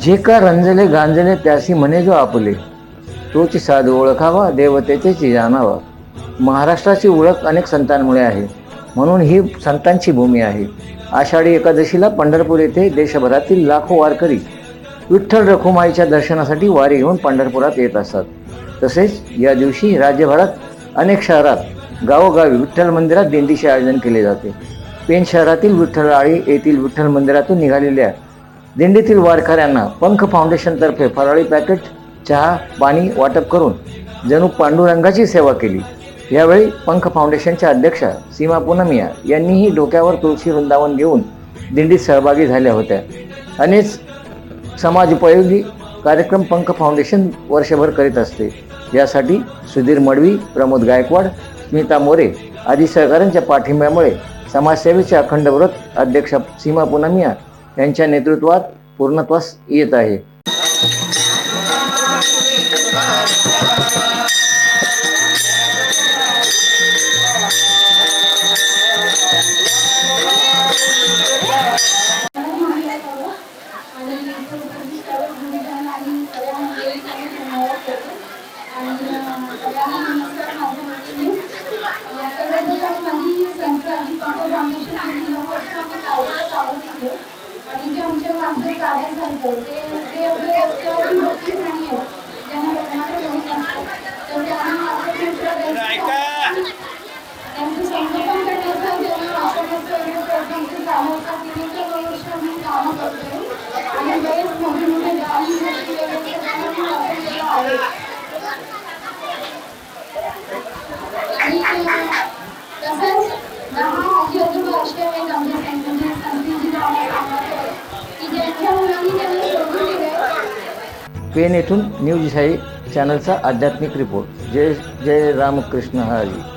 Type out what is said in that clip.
जे का रंजले गांजले त्यासी म्हणे जो आपले तोची साध ओळखावा देवतेचे जाणावा. महाराष्ट्राची ओळख अनेक संतांमुळे आहे म्हणून ही संतांची भूमी आहे. आषाढी एकादशीला पंढरपूर येथे देशभरातील लाखो वारकरी विठ्ठल रखुमाईच्या दर्शनासाठी वारी घेऊन पंढरपुरात येत असतात. तसेच या दिवशी राज्यभरात अनेक शहरात गावोगावी विठ्ठल मंदिरात दिंडीचे आयोजन केले जाते. पेण शहरातील विठ्ठलआळी येथील विठ्ठल मंदिरातून निघालेल्या दिंडीतील वारकऱ्यांना पंख फाउंडेशनतर्फे फराळी पॅकेट चहा पाणी वाटप करून जणू पांडुरंगाची सेवा केली. यावेळी पंख फाउंडेशनच्या अध्यक्षा सीमा पुनमिया यांनीही डोक्यावर तुळशी वृंदावन घेऊन दिंडीत सहभागी झाल्या होत्या. अनेक समाजोपयोगी कार्यक्रम पंख फाउंडेशन वर्षभर करीत असते. यासाठी सुधीर मडवी प्रमोद गायकवाड स्मिता मोरे आदी सहकाऱ्यांच्या पाठिंब्यामुळे समाजसेवेचे अखंड व्रत अध्यक्षा सीमा पुनमिया यांच्या नेतृत्वात पूर्णत्वास येत आहे Thank you. कार्य ते ते आपल्या रस्त्यावरून नाही आहे ज्यांना लोकांना माहीत नसतं तर त्यांना आपलं त्यांचं कामं कामं आणि बरेच मोठे मोठे आहे पेन येथून न्यूज साई चॅनलचा आध्यात्मिक रिपोर्ट. जय जय रामकृष्ण हरी.